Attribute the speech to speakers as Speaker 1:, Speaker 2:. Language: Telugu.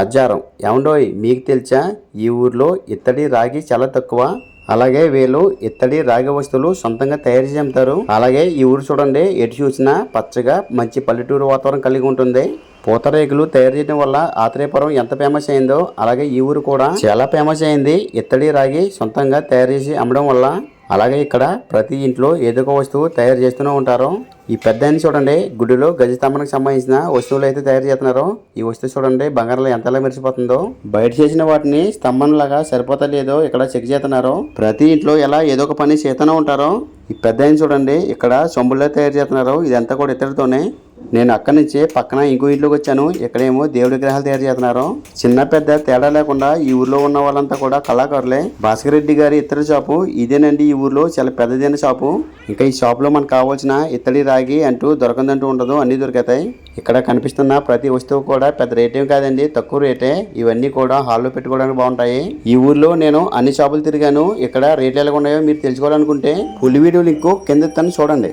Speaker 1: అజ్జారం. ఏమండోయ్ మీకు తెలుసా? ఈ ఊర్లో ఇత్తడి రాగి చాలా తక్కువ. అలాగే వీళ్ళు ఇత్తడి రాగి వస్తువులు సొంతంగా తయారు చేసి అమ్ముతారు. అలాగే ఈ ఊరు చూడండి ఎటు చూసినా పచ్చగా మంచి పల్లెటూరు వాతావరణం కలిగి ఉంటుంది. పూతరేకులు తయారు చేయడం వల్ల ఆత్రేయపురం ఎంత ఫేమస్ అయిందో అలాగే ఈ ఊరు కూడా చాలా ఫేమస్ అయింది. ఇత్తడి రాగి సొంతంగా తయారు చేసి అమ్మడం వల్ల. అలాగే ఇక్కడ ప్రతి ఇంట్లో ఏదో ఒక వస్తువు తయారు చేస్తూనే ఉంటారు. ఈ పెద్ద చూడండి గుడిలో గజస్తంభానికి సంబంధించిన వస్తువులు అయితే తయారు చేస్తున్నారు. ఈ వస్తువు చూడండి బంగారంలో ఎంతలా మెరిసిపోతుందో. బయట చేసిన వాటిని స్తంభం లాగా ఇక్కడ చెక్ చేస్తున్నారు. ప్రతి ఇంట్లో ఎలా ఏదో ఒక పని చేస్తూనే ఉంటారు. ఈ పెద్ద చూడండి ఇక్కడ సొంబుల్లో తయారు చేస్తున్నారు. ఇదంతా కూడా ఇతరులతోనే. నేను అక్కడి నుంచి పక్కన ఇంకో ఇంట్లోకి వచ్చాను. ఇక్కడేమో దేవుడి విగ్రహాలు తయారు చేస్తున్నారు. చిన్న పెద్ద తేడా లేకుండా ఈ ఊర్లో ఉన్న వాళ్ళంతా కూడా కళాకారులే. భాస్కర్ రెడ్డి గారి ఇత్తడి షాపు ఇదేనండి ఈ ఊర్లో చాలా పెద్దదైన షాపు. ఇంకా ఈ షాప్లో మనకు కావాల్సిన ఇత్తడి రాగి అంటూ దొరకందంటూ ఉండదు అన్ని దొరుకుతాయి. ఇక్కడ కనిపిస్తున్న ప్రతి వస్తువు కూడా పెద్ద రేటేం కాదండి తక్కువ రేటే. ఇవన్నీ కూడా హాల్లో పెట్టుకోవడానికి బాగుంటాయి. ఈ ఊర్లో నేను అన్ని షాపులు తిరిగాను. ఇక్కడ రేట్లు ఎలా ఉన్నాయో మీరు తెలుసుకోవాలనుకుంటే ఫుల్ వీడియో లింక్ కింద ఇస్తాను చూడండి.